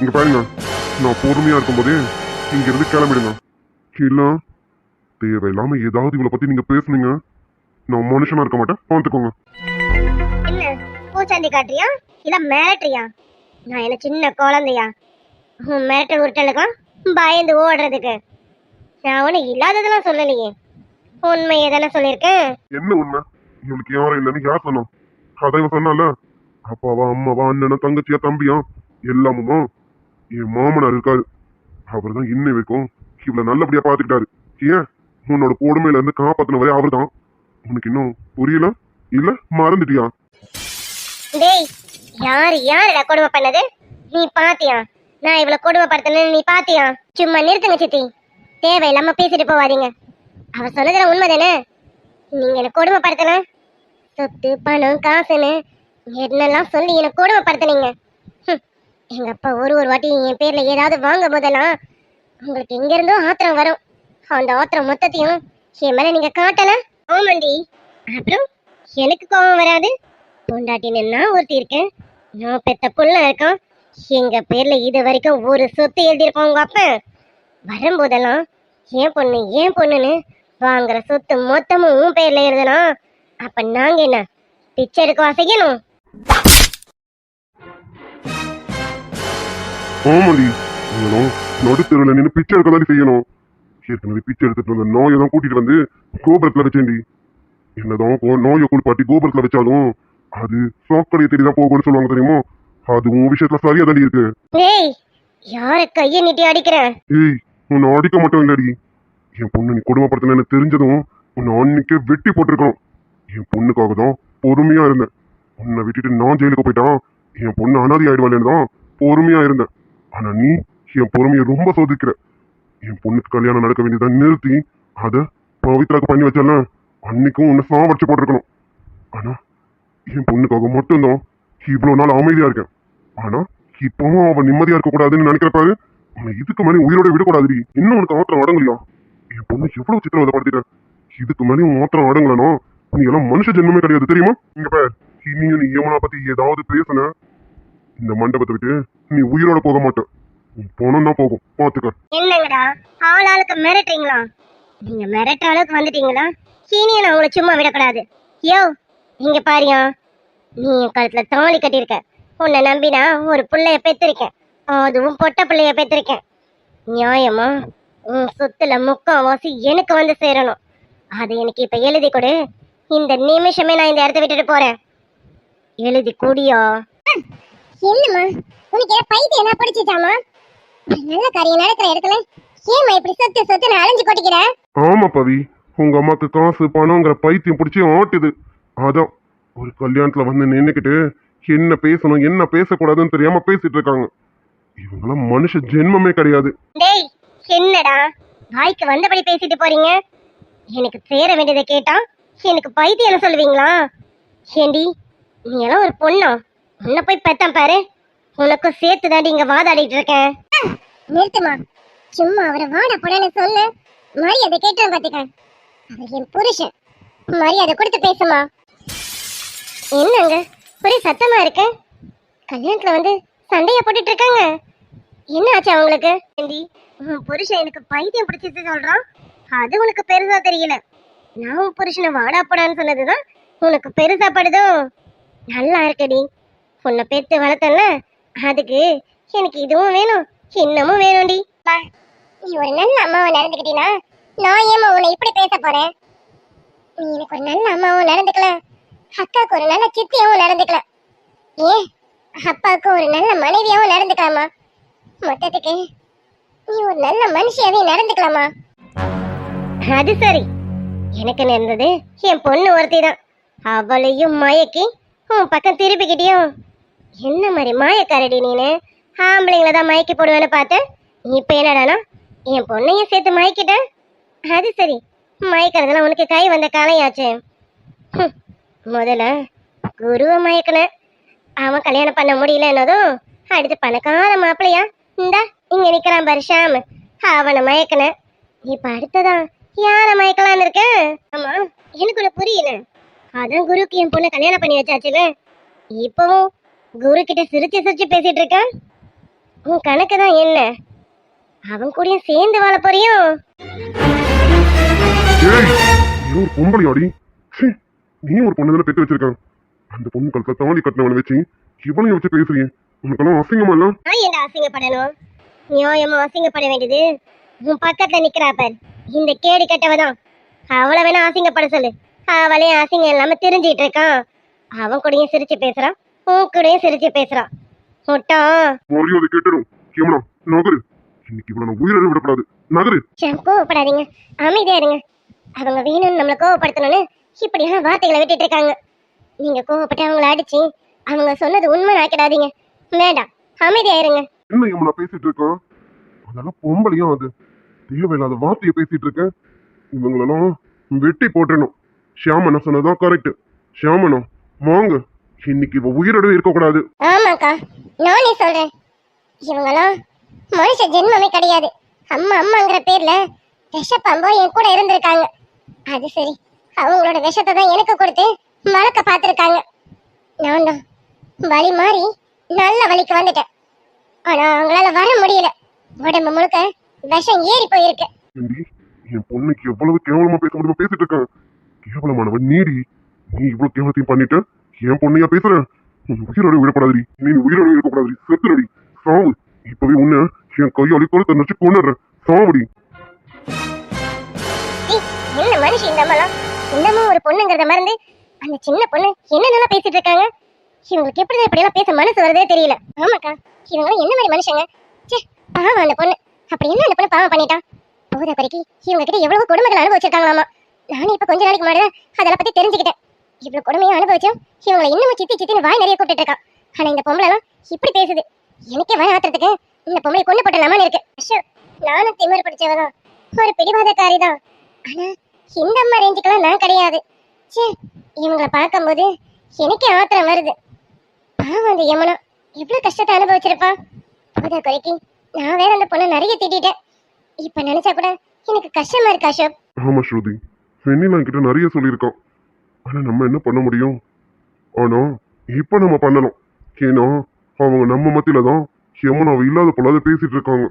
இங்க பாருங்க. நான் பொறுமையா இருக்கும்போதே இங்க இருந்து கிளம்பிடுங்க. இல்ல தேவையில்லாம ஏதாவது இவளை பத்தி நீங்க பேசுனீங்க. நான் மனுஷனா இருக்க மாட்டேன். பார்த்துக்கோங்க என்ன? பூச்சாண்டி காட்டுறியா? இல்ல மிரட்டுறியா? நான் என்ன சின்ன குழந்தையா? மிரட்டல் உருட்டலுக்கும் பயந்து ஓடுறதுக்கு. நான் ஒன்றும் இல்லாததெல்லாம் சொல்லலையே. உண்மையை தானே சொல்லியிருக்கேன். என்ன உண்மை? இவளுக்கு யாரும் இல்லைன்னு யார் சொன்னோம் அதை இவன் சொன்னால அப்பாவா அம்மாவா அண்ணனா தங்கச்சியா தம்பியா எல்லாமுமா? என் மாமனார் இருக்காரு. அவர் தான் இன்னை வரைக்கும் இவ்வளவு நல்லபடியா பாத்துக்கிட்டாரு ஏன்? உன்னோட கொடுமையில இருந்து காப்பாத்தினவரே அவர் தான் உனக்கு இன்னும் புரியல? இல்ல? மறந்துட்டியா? டேய் யார் யாருடா கொடுமை பண்ணது? நீ பாத்தியா? நான் இவ்வளவு கொடுமைப்படுத்தினு நீ பாத்தியா? சும்மா நிறுத்துங்க சித்தி. தேவையில்லாம பேசிட்டு போவாதீங்க. அவ சொன்னதுல உண்மைதானே நீங்க என்ன கொடுமைப்படுத்தின சொத்து பணம் காசுன்னு என்னெல்லாம் சொல்லி என்ன கொடுமைப்படுத்தினீங்க ஹம், எங்க அப்பா ஒரு ஒரு வாட்டி என் பேர்ல ஏதாவது வாங்க போதெல்லாம் உங்களுக்கு எங்க இருந்தோ ஆத்திரம் வரும். அந்த ஆத்திரம் மொத்தத்தையும் என் மேல நீங்க காட்டல. ஆமாண்டி. அப்புறம் எனக்கு கோபம் வராது. பொண்டாட்டின்னு நான் ஒருத்தி இருக்கேன். நான் பெத்த புள்ள இருக்கோம் எங்க பேர்ல இது வரைக்கும் ஒரு சொத்து எழுதியிருக்கோம் உங்க அப்ப. வரும்போதெல்லாம் ஏன் பொண்ணு ஏன் பொண்ணுன்னு வாங்குற சொத்து மொத்தமும் உன் பேர்ல எழுதணும் அப்ப நாங்க என்ன? பிச்சை எடுக்கவா செய்யணும் ஆமாடி நீங்களும் நடுத்தெருவில் நின்று பிச்சை எடுக்க தாண்டி செய்யணும். ஏற்கனவே பிச்சை எடுத்துட்டு வந்த நோயை தான் கூட்டிட்டு வந்து கோபுரத்துல வச்சேன்டி என்னதான் நோயை குளிப்பாட்டி கோபுரத்துல வச்சாலும் அது சாக்கடையை தேடி தான் போகும்னு சொல்லுவாங்க தெரியுமா? அது உன் விஷயத்துல சரியா தாண்டி இருக்கு. ஏய் யார கையை நீட்டி அடிக்கிற? ஏய் உன்னை அடிக்க மட்டும் இல்லடி. என் பொண்ணு நீ குடும்பப்படுத்தினு தெரிஞ்சதும் உன்னை அன்னைக்கே வெட்டி போட்டிருக்கணும். என் பொண்ணுக்காக தான் பொறுமையா இருந்தேன். உன்னை விட்டுட்டு நான் ஜெயிலுக்கு போயிட்டான் என் பொண்ணு அனாதி ஆயிடுவாளேன்னு தான் பொறுமையா இருந்தேன். ஆனா நீ என் பொறுமையை ரொம்ப சோதிக்கிற. என் பொண்ணுக்கு கல்யாணம் நடக்க வேண்டியதை நிறுத்தி அதை பவித்ராக்கு பண்ணி வச்சல அன்னைக்கும் உன்னை சாவடிச்சு போட்டிருக்கணும். ஆனா என் பொண்ணுக்காக மட்டும்தான் இவ்வளோ நாள் அமைதியா இருக்கேன். ஆனா இப்பவும் அவன் நிம்மதியா இருக்க கூடாதுன்னு நினைக்கிறப்பாரு உன்னை இதுக்கு மேலே உயிரோட விடக்கூடாதுடி. இன்னும் உனக்கு ஆத்திரம் அடங்கலையா? என் பொண்ணு எவ்வளவு சித்திரவதைப்படுத்திட்ட? இதுக்கு மேலே உன் ஆத்திரம் அடங்கலனோ நீ எல்லாம் மனுஷ ஜென்மமே கிடையாது தெரியுமா? இங்க பார். இனியும் நீ யமுனா பத்தி ஏதாவது பேசுன? இந்த மண்டபத்தை விட்டு நீ உயிரோட போக மாட்ட. உன் பணம் தான் போகும். பாத்துக்க. என்னங்கடா? ஆள் ஆளுக்கு மிரட்டுறீங்களா? நீங்க மிரட்ட அளவுக்கு வந்துட்டீங்களா? இனியும் நான் உங்களை சும்மா விடக்கூடாது. யோ இங்க பாரியா நீ என் கழுத்துல தாலி கட்டியிருக்க. உன்னை நம்பினா ஒரு புள்ளைய பெத்திருக்கேன். அதுவும் பொட்ட பிள்ளைய பெத்திருக்கேன். நியாயமா? உன் சொத்துல முக்காவாசி எனக்கு வந்து சேரணும். அது எனக்கு இப்ப எழுதி கொடு. இந்த நிமிஷமே நான் இந்த இடத்த விட்டுட்டு போறேன். எழுதி கூடியா? என்னம்மா? உனக்கு ஏதாவது பைத்தியம் என்ன பிடிச்சிச்சாமா நல்ல காரியம் நடக்கிற இடத்துல ஏமா இப்படி சொத்து சொத்து அலைஞ்சு கொட்டிக்கிற? ஆமா பவி. உங்க அம்மாக்கு காசு பணங்கிற பைத்தியம் பிடிச்சி ஆட்டுது அதான் ஒரு கல்யாணத்துல வந்து நின்னுக்கிட்டு என்ன பேசணும் என்ன பேசக்கூடாதுன்னு தெரியாம பேசிட்டு இருக்காங்க. இவங்களாம் மனுஷ ஜென்மமே கிடையாது. டேய் என்னடா? வாய்க்கு வந்தபடி பேசிட்டு போறீங்க? எனக்கு சேர வேண்டியதை கேட்டா எனக்கு பைத்தியம் சொல்லுவீங்களா? ஏண்டி நீ எல்லாம் ஒரு பொண்ணா? உன்னை போய் பெத்தம் பாரு. உனக்கும் சேர்த்து தாண்டி இங்க வாதாடிட்டு இருக்கேன். நிறுத்துமா? சும்மா அவரை வாட போடன்னு சொல்லு. மரியாதை கேட்டு பாத்துக்க. அவர் என் புருஷன். மரியாதை கொடுத்து பேசுமா? என்னங்க? ஒரே சத்தமா இருக்கு. கல்யாணத்துல வந்து சண்டைய போட்டுட்டு இருக்காங்க. என்ன ஆச்சு அவங்களுக்கு? ஏண்டி உன் புருஷன் எனக்கு பைத்தியம் பிடிச்சிட்டு சொல்றான். அது உனக்கு பெருசா தெரியல. நான் உன் புருஷனை வாடா போடான்னு சொன்னதுதான் உனக்கு பெருசா படுதோ? நல்லா இருக்கடி. உன்னை பெத்து வளர்த்தல அதுக்கு எனக்கு இதுவும் வேணும் இன்னமும் வேணும்டி. நீ ஒரு நல்ல அம்மாவை நடந்துக்கிட்டீனா நான் ஏமா உன்னை இப்படி பேச போறேன்? நீ எனக்கு ஒரு நல்ல அம்மாவும் நடந்துக்கல. அக்காவுக்கு ஒரு நல்ல சித்தியாவும் நடந்துக்கல. ஏன்? அப்பாவுக்கு ஒரு நல்ல மனைவியாவும் நடந்துக்கலாமா? மொத்தத்துக்கு நீ ஒரு நல்ல மனுஷியாவே நடந்துக்கலாமா? அது சரி. எனக்கு நேர்ந்தது என் பொண்ணு ஒருத்தி தான் அவளையும் மயக்கி உன் பக்கம் திருப்பிக்கிட்டியும் என்ன மாதிரி மாயக்காரடி நீனு? ஆம்பளைங்கள தான் மயக்கி போடுவேன்னு பார்த்தேன் இப்போ என்னடானா? என் பொண்ணையும் சேர்த்து மயக்கிட்ட? அது சரி. மயக்கிறதுலாம் உனக்கு கை வந்த காலையாச்சு ஹம், முதல்ல குருவை மயக்கினேன் அவன் கல்யாணம் பண்ண முடியல என்னதும் அடுத்து பணக்கார மாப்பிளையா இந்தா இங்க நிக்கிறான் பரிஷாம் அவனை மயக்கின. இப்ப அடுத்ததா? யார மயக்கலாம்னு இருக்க? ஆமா எனக்கு ஒண்ணு புரியல. அதான் குருக்கு என் பொண்ணை கல்யாணம் பண்ணி வச்சாச்சுல இப்பவும் குரு கிட்ட சிரிச்சு சிரிச்சு பேசிட்டு இருக்க? உன் கணக்கு தான் என்ன? அவன் கூடயும் சேர்ந்து வாழ போறியும் ஒரு பொம்பளை ஆடி. ச்சீ, நீ ஒரு பொண்ணு தானே பெற்று வச்சிருக்கான் அந்த பொண்ணு கழுத்த தாலி கட்டினவனை வச்சு இவனையும் வச்சு பேசுறீங்க உனக்கெல்லாம் அசிங்கமா இல்ல? நான் ஏன்டா அசிங்கப்படணும்? நியாயமா அசிங்கப்பட வேண்டியது. உன் பக்கத்துல நிக்கிறா பார். இந்த கேடு கெட்டவதான். அவளை வேணா அசிங்கப்பட சொல்லு அவளே அசிங்கம் இல்லாம தெரிஞ்சிட்டு இருக்கான். அவன் கூடயும் சிரிச்சு பேசுறான். கூடயும் சிரிச்சு பேசுறான் முட்டான் மரியாதை கேட்டுடும் கேமனா நகரு. இன்னைக்கு இவ்வளவு நான் உயிரை விடக்கூடாது. நகரு. கோவப்படாதீங்க. அமைதியா இருங்க. அவங்க வேணும்னு நம்மளை கோவப்படுத்தணும்னு இப்படியான வார்த்தைகளை விட்டுட்டு இருக்காங்க. நீங்க கோவப்பட்டு அவங்கள அடிச்சு அவங்க சொன்னது உண்மை ஆக்கிடாதீங்க. வேண்டாம். அமைதியா இருங்க. என்ன இவனை பேசிட்டு இருக்கான் அதெல்லாம் பொம்பளையும் அது. தேவையில்லாத வார்த்தையை பேசிட்டு இருக்கேன் இவங்களெல்லாம் வெட்டி போட்டுறணும். ஷியாமனா சொன்னதான் கரெக்ட் ஷியாமனா வாங்க. இன்னைக்கு இவ உயிரோடவே இருக்கக்கூடாது. ஆமாக்கா நானே சொல்றேன் இவங்கெல்லாம் மனுஷ ஜென்மமே கிடையாது. அம்மா அம்மாங்கிற பேர்ல விஷப்பாம்போ என் கூட இருந்திருக்காங்க. அது சரி. அவங்களோட விஷத்தை தான் எனக்கு கொடுத்து வளர்க்க பார்த்துருக்காங்க. நான் தான் வழி மாறி நல்ல வழிக்கு வந்துட்டேன். ஆனா அவங்களால வர முடியல. உடம்பு முழுக்க விஷம் ஏறி போயிருக்கு. என் பொண்ணுக்கு எவ்வளவு கேவலமா பேச முடியுமா பேசிட்டு இருக்கான் கேவலமானவன் நீடி. நீ இவ்வளவு கேவலத்தையும் பண்ணிட்டு? என் பொண்ணையா பேசுற? உன் உயிரோட விடப்படாதடி. நீ உயிரோட இருக்கக்கூடாது செத்துறடி சாவு. இப்பவே உன்ன என் கையாளி கொளுத்த நினைச்சு கொண்டுடுறேன் சாவடி. என்ன மனுஷன் இந்த அம்மாலாம்? இன்னமும் ஒரு பொண்ணுங்கிறத மறந்து அந்த சின்ன பொண்ணு என்னென்ன பேசிட்டு இருக்காங்க? இவங்களுக்கு எப்படி இப்படி எல்லாம் பேச மனசு வருதே தெரியல. ஆமாக்கா இவங்க என்ன மாதிரி மனுஷங்க? சே பாவம் அந்த பொண்ணு. அப்படி என்ன அந்த பொண்ணு பாவம் பண்ணிட்டான் போத குறைக்கு இவங்க கிட்ட எவ்வளவு கொடுமைகள் அனுபவிச்சிருக்காங்களாமா. நானும் இப்ப கொஞ்ச நாளைக்கு முன்னாடி அதெல்லாம் பத்தி தெரிஞ்சுக்கிட்டேன். இவ்வளவு கொடுமையை அனுபவிச்சோம் இவங்களை இன்னமும் சித்தி சித்தின்னு வாய் நிறைய கூப்பிட்டு இருக்கான். ஆனா இந்த பொம்பளை எல்லாம் இப்படி பேசுது. எனக்கே வாய் ஆத்திரத்துக்கு இந்த பொம்பளை கொண்டு போட்டலாமான்னு இருக்கு. அஷோ நானும் திமிர் பிடிச்சவதான். ஒரு பிடிவாதக்காரி தான் ஆனா இந்த அம்மா ரேஞ்சுக்கெல்லாம் நான் கிடையாது. ச்சே இவங்கள பார்க்கும்போது எனக்கே ஆத்திரம் வருது. பாவம் அந்த யமுனா. எவ்வளவு கஷ்டத்தை அனுபவிச்சிருப்பா. போதா குறைக்கு நான் வேற அந்த பொண்ணை நிறைய திட்டிட்டேன். இப்ப நினைச்சா கூட எனக்கு கஷ்டமா இருக்கு அசோக். ஆமா ஸ்ருதி. வெண்ணிலா கிட்ட நிறைய சொல்லியிருக்கோம் ஆனால் நம்ம என்ன பண்ண முடியும்? ஆனால் இப்போ நம்ம பண்ணலாம் ஏன்னா அவங்க நம்ம மத்தியில தான் யமுனாவை இல்லாத போலாத பேசிட்டு இருக்காங்க.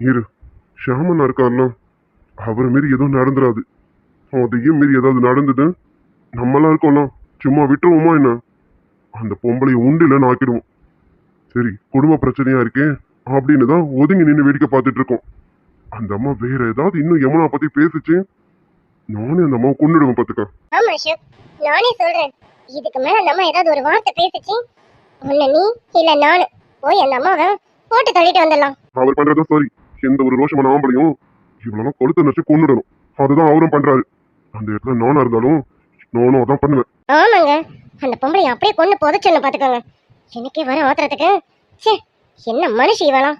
இரு ஷாமனா இருக்காருன்னா அவரை மாரி எதுவும் நடந்துடாது அதையும் மாரி ஏதாவது நடந்தது நம்மளாம் இருக்கோம்லாம் சும்மா விட்டுருவோமா என்ன? அந்த பொம்பளையை உண்டு இல்லைன்னு ஆக்கிடுவோம். சரி குடும்ப பிரச்சனையா இருக்கே அப்படின்னு தான் ஒதுங்கி நின்று வேடிக்கை பார்த்துட்டு இருக்கோம். அந்த அம்மா வேற ஏதாவது இன்னும் யமுனா பத்தி பேசிச்சு நானே அந்த அம்மாவை கொண்டுடுவேன் பாத்துக்க. ஆமா அசோக் நானே சொல்றேன். இதுக்கு மேல அந்த அம்மா ஏதாவது ஒரு வார்த்தை பேசிச்சு? உன்னை நீ இல்ல நானு போய் அந்த அம்மாவை போட்டு தள்ளிட்டு வந்துடலாம். அவர் பண்றதும் சரி எந்த ஒரு ரோஷமான ஆம்பளையும் இவ்வளவு கொளுத்த நச்சு கொண்டுடணும் அதுதான் அவரும் பண்றாரு. அந்த இடத்துல நானா இருந்தாலும் நானும் அதான் பண்ணுவேன். ஆமாங்க. அந்த பொம்பளை அப்படியே கொண்டு புதைச்சொன்னு பாத்துக்கோங்க. எனக்கே வர ஆத்திரத்துக்கு. ச்சே என்ன மனுஷி இவளாம்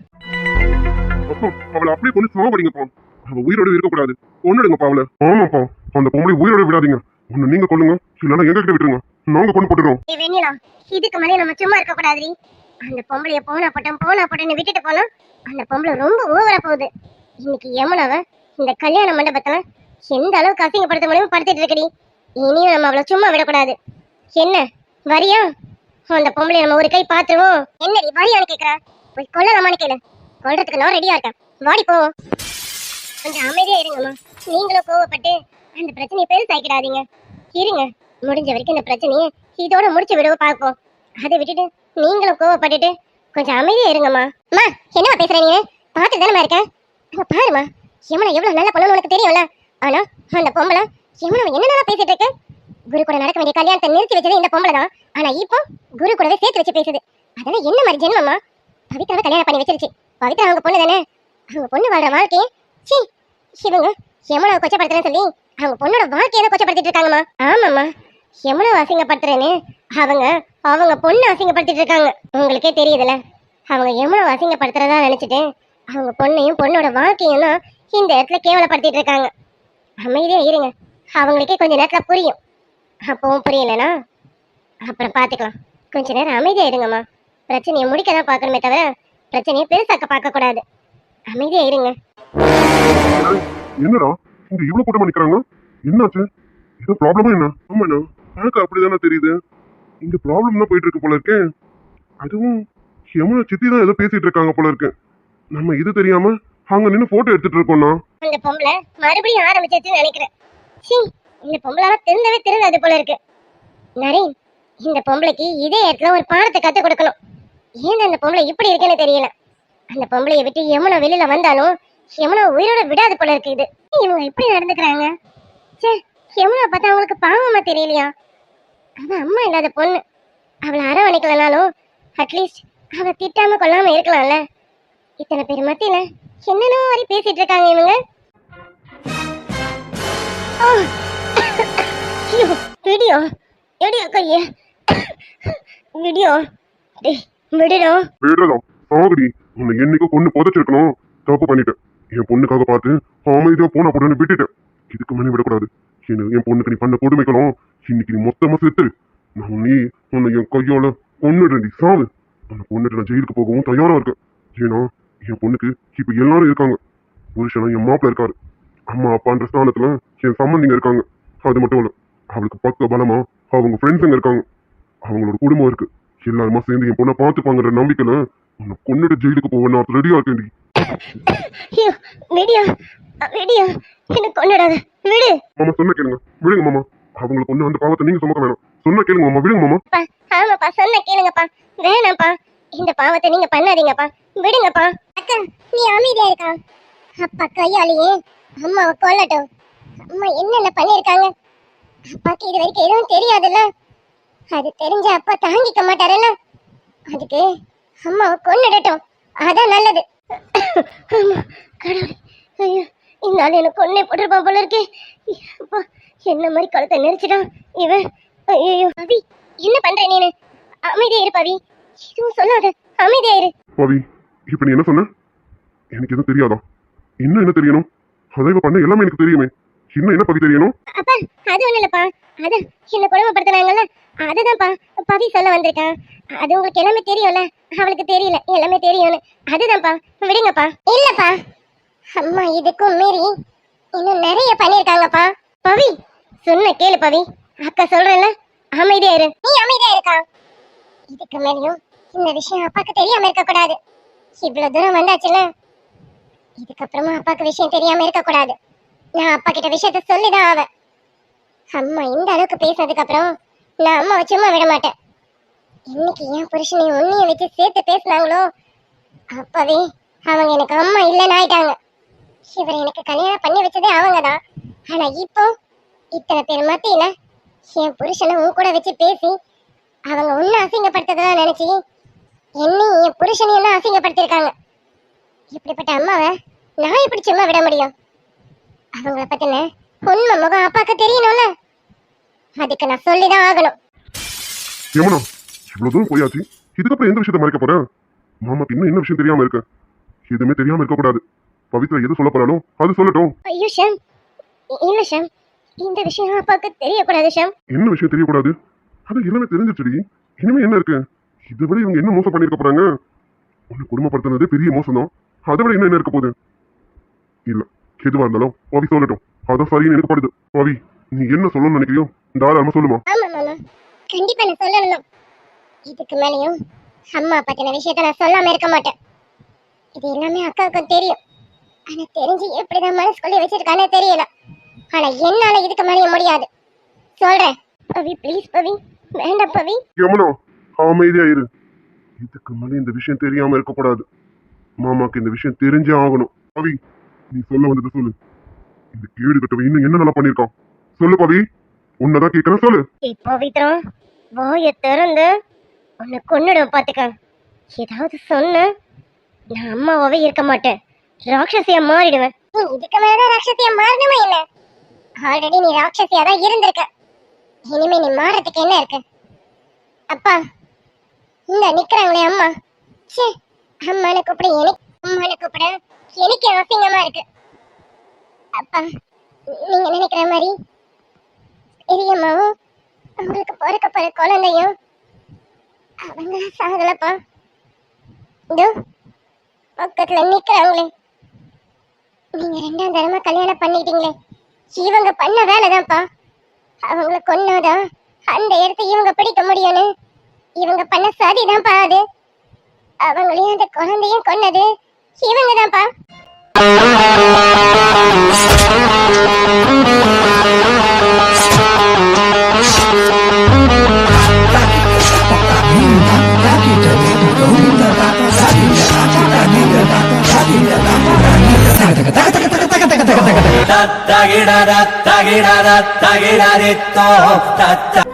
அவளை அப்படியே கொண்டு சாவடிங்கப்பா அவ உயிரோட இருக்கக்கூடாது. கொண்டுடுங்கப்பா அவளை ஆமாப்பா. அந்த பொம்பளை உயிரோட விடாதீங்க. ஒண்ணு நீங்க கொள்ளுங்க இல்லைன்னா எங்க கிட்ட விட்டுருங்க. நாங்க கொண்டு போட்டுருவோம் வெண்ணிலா இதுக்கு மேலே நம்ம சும்மா இருக்க கூடாதுடி அந்த பொம்பளைய போனா போட்டோம் போனா பட்டம்னு விட்டுட்டு போனா அந்த பொம்பளை ரொம்ப ஓவரா போகுது. இன்னைக்கு எமனவ இந்த கல்யாண மண்டபத்துல எந்த அளவுக்கு அசிங்கப்படுத்த முடியுமோ படுத்திட்டு இருக்கடி. இனியும் நம்ம அவளை சும்மா விடக்கூடாது. என்ன? வரியா? அந்த பொம்பளை நம்ம ஒரு கை பாத்துருவோம் என்னடி வரியான்னு கேக்குற? போய் கொல்லலாமான்னு கேளு. கொல்றதுக்கு நான் ரெடியா இருக்கேன். வாடி போவோம் கொஞ்சம் அமைதியா இருங்கம்மா. நீங்களும் கோவப்பட்டு அந்த பிரச்சனையை பெருசாக்கிடாதீங்க. இருங்க. முடிஞ்ச வரைக்கும் இந்த பிரச்சனையை இதோட முடிச்சு விடவோ பார்ப்போம். அதை விட்டுட்டு நீங்களும் கோவப்பட்டுட்டு கொஞ்சம் அமைதியா இருங்கம்மா. அம்மா என்னம்மா பேசுற நீ பார்த்து தானே இருக்கேன் அங்க பாருமா யமுனா எவ்வளவு நல்ல பொண்ணுன்னு உனக்கு தெரியும்ல. ஆனா அந்த பொம்பளை யமுனா என்னென்ன பேசிட்டு இருக்கு? குரு கூட நடக்க வேண்டிய கல்யாணத்தை நிறுத்தி வச்சது இந்த பொம்பளை தான். ஆனா இப்போ குரு கூடவே சேர்த்து வச்சு பேசுது. அதெல்லாம் என்ன மாதிரி ஜென்மம்மா? பவித்ராவை கல்யாணம் பண்ணி வச்சிருச்சு. பவித்ரா அவங்க பொண்ணு தானே அவங்க பொண்ணு வாழ்ற வாழ்க்கையை சீ இவங்க யமுனாவை கொச்சப்படுத்துறேன்னு சொல்லி அவங்க பொண்ணோட வாழ்க்கையை கொச்சப்படுத்திட்டு இருக்காங்கம்மா. ஆமாம்மா. யமுனாவை அசிங்கப்படுத்துறேன்னு அவங்க அவங்க பொண்ணு அசிங்கப்படுத்திட்டு இருக்காங்க. உங்களுக்கே தெரியுதுல்ல. அவங்க யமுனாவை அசிங்கப்படுத்துறதா நினைச்சிட்டு அவங்க பொண்ணையும் பொண்ணோட வாழ்க்கையும் தான் இந்த இடத்துல கேவலப்படுத்திட்டு இருக்காங்க. அமைதியாக இருங்க. அவங்களுக்கே கொஞ்ச நேரத்தில் புரியும். அப்பவும் புரியலனா? அப்புறம் பார்த்துக்கலாம் கொஞ்ச நேரம் அமைதியாக இருங்கம்மா. பிரச்சனையை முடிக்க தான் பார்க்கணுமே தவிர பிரச்சனையை பெருசாக்க பார்க்கக்கூடாது. அமைதியாக இருங்க. என்னடா? இங்க இவ்வளவு கூட்டமா நிக்கிறாங்க? என்னாச்சு? ஏதோ ப்ராப்ளமா என்ன? ஆமாண்ணா எனக்கு அப்படிதானே தெரியுது. இங்க ப்ராப்ளம் தான் போயிட்டு இருக்கு போல இருக்கே. அதுவும் யமுனா சித்தி தான் ஏதோ பேசிட்டு இருக்காங்க போல இருக்கு. நம்ம இது தெரியாம அங்க நின்னு போட்டோ எடுத்துட்டு இருக்கோம்னா இந்த பொம்பளை மறுபடியும் ஆரம்பிச்சிருச்சுன்னு நினைக்கிறேன். சீ இந்த பொம்பளால திருந்தவே திருந்தாது போல இருக்கு. நரேன் இந்த பொம்பளைக்கு இதே இடத்துல ஒரு பாடத்தை கத்து கொடுக்கணும். ஏன் அந்த பொம்பளை இப்படி இருக்குன்னு தெரியல. அந்த பொம்பளைய விட்டு யமுனா வெளியில வந்தாலும் யமுனா உயிரோட விடாது போல இருக்கு இது. இவங்க இப்படி நடந்துக்கிறாங்க? ச்சே யமுனா பார்த்தா அவங்களுக்கு பாவமா தெரியலையா? அவ அம்மா இல்லாத பொண்ணு. அவளை அரவணைக்கலனாலும் அட்லீஸ்ட் அவளை திட்டாம கொள்ளாம இருக்கலாம்ல. இத்தனை பேர் மத்தியில என்னென்ன மாதிரி பேசிட்டு இருக்காங்க இவங்க. ஆ! ஐயோ, வீடியோ வீடியோ கைய வீடியோ விடுறோம் விடுறோம் விடுறதா உன்னை என்னைக்கு கொண்டு புதைச்சிருக்கணும். தப்பு பண்ணிட்டேன். என் பொண்ணுக்காக பார்த்து அமைதியா போனா போட்டுன்னு விட்டுட்டேன். இதுக்கு மேலே விடக்கூடாது. என் பொண்ணுக்கு நீ பண்ண கொடுமைக்கலாம் இன்னைக்கு நீ மொத்தமா செத்து நான் நீ உன்னை என் கையோட கொன்னுடுறேன் சாவு. அந்த பொண்ணுட்டு நான் ஜெயிலுக்கு போகவும் தயாரா இருக்கேன். ஏன்னா என் பொண்ணுக்கு இப்ப எல்லாரும் இருக்காங்க. புருஷனா என் மாப்பிள்ள இருக்காரு. அம்மா அப்பான்ற ஸ்தானத்துல என் சம்மந்திங்க இருக்காங்க. அது மட்டும் இல்ல அவளுக்கு பக்க பலமா அவங்க ஃப்ரெண்ட்ஸுங்க இருக்காங்க. அவங்களோட குடும்பம் இருக்கு. எல்லாருமா சேர்ந்து என் பொண்ணை பார்த்துப்பாங்கன்ற நம்பிக்கையில உன்னை கொண்டுட்டு ஜெயிலுக்கு போவேன் நான் ரெடியா இருக்கேன்டி. வீடியோ? வீடியோ? என்ன கொண்டுடாத விடு. மாமா சொன்ன கேளுங்க. விடுங்க மாமா. அவங்களுக்கு ஒண்ணு அந்த பாவத்தை நீங்க சுமக்க வேணாம். சொன்ன கேளுங்க மாமா. விடுங்க மாமா. அப்பா ஆமாப்பா சொன்ன கேளுங்கப்பா. வேணாம்ப்பா. இந்த பாவத்தை நீங்க பண்ணாதீங்கப்பா. விடுங்கப்பா. அக்கா நீ அமைதியா இருக்கா? அப்பா கையாலேயே. அம்மாவை கொல்லட்டும். அம்மா என்னென்ன பண்ணிருக்காங்க அப்பாக்கு இது வரைக்கும் எதுவும் தெரியாதுல்ல? அது தெரிஞ்ச அப்பா தாங்கிக்க மாட்டாருல்ல? அதுக்கு அம்மாவை கொன்னுடட்டும். அதான் நல்லது. ஆமா. கடவுளே ஐயோ இந்த ஆள் எனக்கு கொன்னே போட்டிருப்பான் போல இருக்கே. அப்பா என்ன மாதிரி கழுத்தை நெரிச்சிட்டான் இவன்? ஐயோ பவி என்ன பண்ற நீனு அமைதியா இரு பவி. எதுவும் சொல்லாத. அமைதியா இரு. பவி இப்ப நீ என்ன சொன்ன? எனக்கு எதுவும் தெரியாதா? இன்னும் என்ன தெரியணும்? அதை இவ பண்ண எல்லாமே எனக்கு தெரியுமே. இன்னும் என்ன பவி தெரியணும்? அப்பா அது ஒண்ணும் இல்லப்பா. அது என்ன கொடுமைப்படுத்தினாங்கல்ல. அதுதான்ப்பா பவி சொல்ல வந்திருக்கான். அது உங்களுக்கு எல்லாமே தெரியும்ல? அவளுக்கு தெரியல எல்லாமே தெரியும்னு. அதுதான்ப்பா விடுங்கப்பா. இல்லப்பா. அம்மா இதுக்கும் மீறி இன்னும் நிறைய பண்ணிருக்காங்கப்பா பவி சொன்ன கேளு பவி. அக்கா சொல்றேன்ல அமைதியா இரு. நீ அமைதியா இருக்கா? இதுக்கு மேலேயும் இந்த விஷயம் அப்பாக்கு தெரியாம இருக்க கூடாது இவ்வளவு தூரம் வந்தாச்சுல இதுக்கப்புறமா அப்பாக்கு விஷயம் தெரியாம இருக்க கூடாது நான் அப்பா கிட்ட விஷயத்த சொல்லிதான் ஆவேன். அம்மா இந்த அளவுக்கு பேசினதுக்கு அப்புறம் நான் அம்மாவை சும்மா விட மாட்டேன். இன்னைக்கு என் புருஷனை உன்னைய வச்சு சேர்த்து பேசினாங்களோ? அப்பவே அவங்க எனக்கு அம்மா இல்லைன்னு ஆயிட்டாங்க. இவர் எனக்கு கல்யாணம் பண்ணி வச்சதே அவங்க தான் ஆனா இப்போ இத்தனை பேர் மத்தியில என் புருஷனை உன் கூட வச்சு பேசி அவங்க உன்னை அசிங்கப்படுத்ததான் நினைச்சு என்னையும் என் புருஷனையும் தான் அசிங்கப்படுத்திருக்காங்க இப்படிப்பட்ட அம்மாவை நான் எப்படி சும்மா விட முடியும். அவங்கள பத்தின உண்மை முகம் அப்பாவுக்கு தெரியணும்ல? அதுக்கு நான் சொல்லிதான் ஆகணும். யமுனா இவ்வளவு தூரம் போயாச்சு. இதுக்கப்புறம் எந்த விஷயத்த மறைக்க போறேன் மாமாக்கு இன்னும் என்ன விஷயம் தெரியாம இருக்கு? எதுவுமே தெரியாம இருக்க கூடாது. பவித்ரா எது சொல்ல போறாலும் அது சொல்லட்டும். ஐயோ ஷாம். இல்ல ஷாம். இந்த விஷயம் அப்பாவுக்கு தெரியக்கூடாது ஷாம். என்ன விஷயம் தெரியக்கூடாது? அது எல்லாமே தெரிஞ்சிருச்சுடி. இனிமே என்ன இருக்கு? இதை விட இவங்க என்ன மோசம் பண்ணிருக்க போறாங்க? உன்னை குடும்பப்படுத்தினது பெரிய மோசம் தான் அதை விட இன்னும் என்ன இருக்க போகுது? இல்ல எதுவா இருந்தாலும் பவி சொல்லட்டும். அதான் சரின்னு எனக்கு படுது. பவி நீ என்ன சொல்லணும்னு நினைக்கிறியோ தாராளமா சொல்லுமா. ஆமா மாமா. கண்டிப்பா நான் சொல்லணும். இதுக்கு மேலயும் அம்மா பத்தின விஷயத்த நான் சொல்லாம இருக்க மாட்டேன். இது எல்லாமே அக்காவுக்கும் தெரியும். ஆனா தெரிஞ்சு எப்படிதான் மனசுக்குள்ளே வச்சிருக்கானே தெரியல. ஆனா என்னால இதுக்கு மேலேயும் முடியாது. சொல்றேன். பவி ப்ளீஸ் பவி. வேண்டாம் பவி. யமுனா அமைதியா இரு. இதுக்கு மேலே இந்த விஷயம் தெரியாம இருக்கக்கூடாது. மாமாக்கு இந்த விஷயம் தெரிஞ்சே ஆகணும். பவி நீ சொல்ல வந்ததை சொல்லு. இந்த கேடு கட்டவன் இன்னும் என்ன நல்லா பண்ணிருக்கான் சொல்லு பவி. உன்னதான் கேட்கறேன் சொல்லு. பவித்ரா வாய திறந்து உன்னை கொன்னுடும் பாத்துக்க ஏதாவது சொன்ன நான் அம்மாவாவே இருக்க மாட்டேன். ராட்சசியா மாறிடுவேன். இதுக்கு மேலதான் ராட்சசியா மாறணுமா என்ன? ஆல்ரெடி நீ ராட்சசியா தான் இருந்திருக்க. இனிமே நீ மாறதுக்கு என்ன இருக்கு? அப்பா இந்த நிக்கிறாங்களே அம்மா. ச்சே அம்மானு கூப்பிட எனக்கு அம்மானு கூப்பிட. எனக்கு அசிங்கமா இருக்கு. அப்பா நீங்க நினைக்கிற மாதிரி பெரியம்மாவும் அவங்களுக்கு பிறக்க போற குழந்தையும் அவங்க சாகலப்பா. இதோ பக்கத்துல நிக்கிறாங்களே. நீங்க ரெண்டாம் தரமா கல்யாணம் பண்ணிட்டீங்களே. இவங்க பண்ண வேலைதான்ப்பா. அவங்கள கொன்னாதான் அந்த இடத்த இவங்க பிடிக்க முடியும்னு. இவங்க பண்ண சதிதான்ப்பா அது. அவங்களையும் அந்த குழந்தையும் கொன்னது இவங்க தான்ப்பா തത്തകിട തത്തകിട തത്തകിടരിത്തോ തത്ത